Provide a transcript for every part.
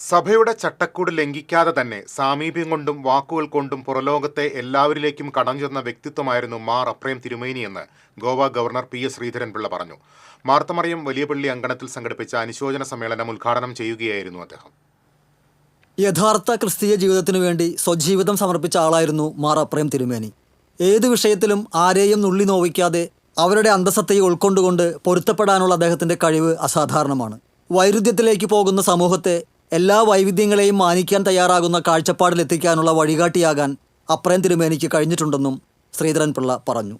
സഭയുടെ ചട്ടക്കൂട് ലംഘിക്കാതെ തന്നെ സാമീപ്യം കൊണ്ടും വാക്കുകൾ കൊണ്ടും പുറലോകത്തെ എല്ലാവരിലേക്കും കടന്നു ചെന്ന വ്യക്തിത്വമായിരുന്നു Mar Aprem തിരുമേനിയെന്ന് Goa governor P S Sreedharan Pillai പറഞ്ഞു. മാർത്തമറിയം വലിയപള്ളി അങ്കണത്തിൽ സംഘടിപ്പിച്ച അനുശോചന സമ്മേളനം ഉദ്ഘാടനം ചെയ്യുകയായിരുന്നു അദ്ദേഹം. യഥാർത്ഥ ക്രിസ്തീയ ജീവിതത്തിനു വേണ്ടി സ്വജീവിതം സമർപ്പിച്ച ആളായിരുന്നു മാർ അപ്രേം തിരുമേനി. ഏത് വിഷയത്തിലും ആരെയും നുള്ളി നോവിക്കാതെ അവരുടെ അന്തസത്തയെ ഉൾക്കൊണ്ടുകൊണ്ട് പൊരുത്തപ്പെടാനുള്ള അദ്ദേഹത്തിന്റെ കഴിവ് അസാധാരണമാണ്. വൈരുദ്ധ്യത്തിലേക്ക് പോകുന്ന സമൂഹത്തെ എല്ലാ വൈവിധ്യങ്ങളെയും മാനിക്കാൻ തയ്യാറാകുന്ന കാഴ്ചപ്പാടിലെത്തിക്കാനുള്ള വഴികാട്ടിയാകാൻ അപ്രേം തിരുമേനിക്ക് കഴിഞ്ഞിട്ടുണ്ടെന്നും ശ്രീധരൻ പിള്ള പറഞ്ഞു.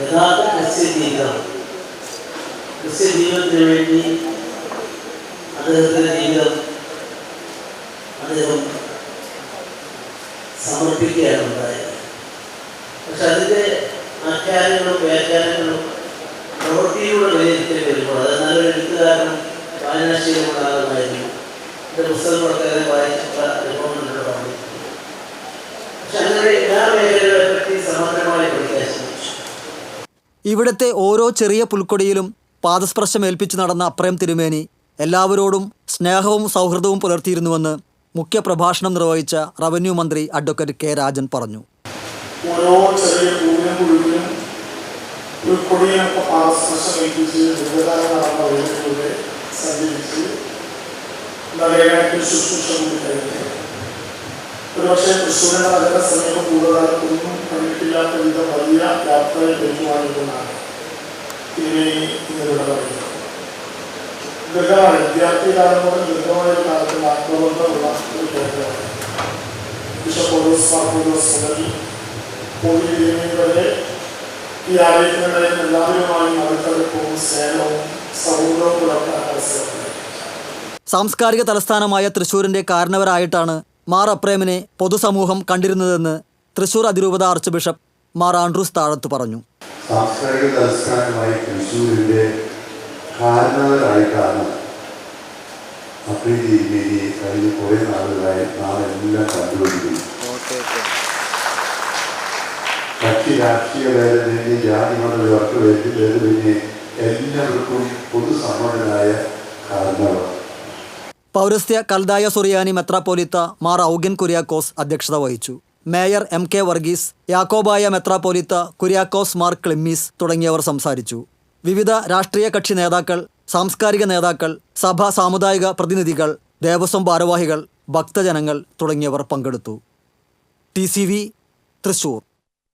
യഥാർത്ഥ ഉണ്ടായത്. പക്ഷെ അതിന്റെ ആഖ്യാനങ്ങളും വ്യാഖ്യാനങ്ങളും പ്രവൃത്തിയിലൂടെ വിലയിരുത്തൽ വരുമ്പോൾ അത് നല്ലൊരു എഴുത്തുകാരനും വായനാശീലമുള്ള ആളുകളായിരുന്നു എന്റെ പുസ്തകം അതിനെ വായിച്ചിട്ടുള്ള അനുഭവങ്ങളിലൂടെ പറഞ്ഞു പക്ഷെ അങ്ങനെ എല്ലാ മേഖലകളെ പറ്റി സമഗ്രമായി പഠിക്കാൻ ഓരോ ചെറിയ പുൽക്കൊടിയിലും പാദസ്പർശം ഏൽപ്പിച്ചു നടന്ന അപ്രേം തിരുമേനി എല്ലാവരോടും സ്നേഹവും സൗഹൃദവും പുലർത്തിയിരുന്നുവെന്ന് മുഖ്യപ്രഭാഷണം നിർവഹിച്ച റവന്യൂ മന്ത്രി അഡ്വക്കേറ്റ് കെ രാജൻ പറഞ്ഞു. ഓരോ ചെറിയ പൂവിനും കുഴുവിനും ഒരു കൊടിയിനൊക്കെ പാദസ്പർശം ഏൽപ്പിച്ച് ദീർഘകാലം നടന്ന വഴികളിലൂടെ സഞ്ചരിച്ച് നഗരത്തിൽ ശുശ്രൂഷ കൂടി കഴിഞ്ഞു ഒരുപക്ഷെ തൃശ്ശൂരിന്റെ നഗര സമീപം കൂടുതലായിട്ടൊന്നും കണ്ടിട്ടില്ലാത്ത വിധം വലിയ യാത്രയെ പെരുമാറിക്കൊണ്ടാണ് തിരുമേനി ഇന്നിവിടെ പറയുന്നത് ദീർഘമായ വിദ്യാർത്ഥി കാലം മുതൽ ദീർഘമായ ഒരു കാലത്തിൽ ആത്മബന്ധമുള്ള ഒരു കേന്ദ്രമാണ് ബിഷപ്പ് ഓരോസ് മാർക്കോസ് കോവിഡ് ഈ ആലയത്തിനിടെ എല്ലാവരുമായി അടുത്തടുപ്പവും സ്നേഹവും സൗഹൃദവും പുലർത്താൻ സാംസ്കാരിക തലസ്ഥാനമായ തൃശൂരിന്റെ കാരണവരായിട്ടാണ് മാർ അപ്രേമിനെ പൊതുസമൂഹം കണ്ടിരുന്നതെന്ന് തൃശൂർ അതിരൂപത ആർച്ച് ബിഷപ്പ് മാർ ആൻഡ്രൂസ് താഴത്ത് പറഞ്ഞു. സാംസ്കാരിക തലസ്ഥാനമായി തൃശ്ശൂരിന്റെ കാരണവരായിട്ടാണ് അപ്രീതി കഴിഞ്ഞ കുറേ നാളുകളായി നാളെല്ലാം എല്ലാം കണ്ടുകൊണ്ടിരിക്കുന്നു കക്ഷി രാഷ്ട്രീയ ഭേദമന്യേ ജാതി മത വിവർക്ക് ഭേദമന്യേ എല്ലാവർക്കും പൊതുസമ്മതനായ കാരണമാണ്. പൗരസ്ത്യ കൽദായ സുറിയാനി മെത്രാപ്പോലിത്ത മാർ ഔഗൻ കുര്യാക്കോസ് അധ്യക്ഷത വഹിച്ചു. Mayor M K Varghese Yakobaya മെത്രാപ്പോലിത്ത കുര്യാക്കോസ് മാർ ക്ലിമ്മീസ് തുടങ്ങിയവർ സംസാരിച്ചു. വിവിധ രാഷ്ട്രീയ കക്ഷി നേതാക്കൾ സാംസ്കാരിക നേതാക്കൾ സഭാ സാമുദായിക പ്രതിനിധികൾ ദേവസ്വം ഭാരവാഹികൾ ഭക്തജനങ്ങൾ തുടങ്ങിയവർ പങ്കെടുത്തു. T C V Thrissur.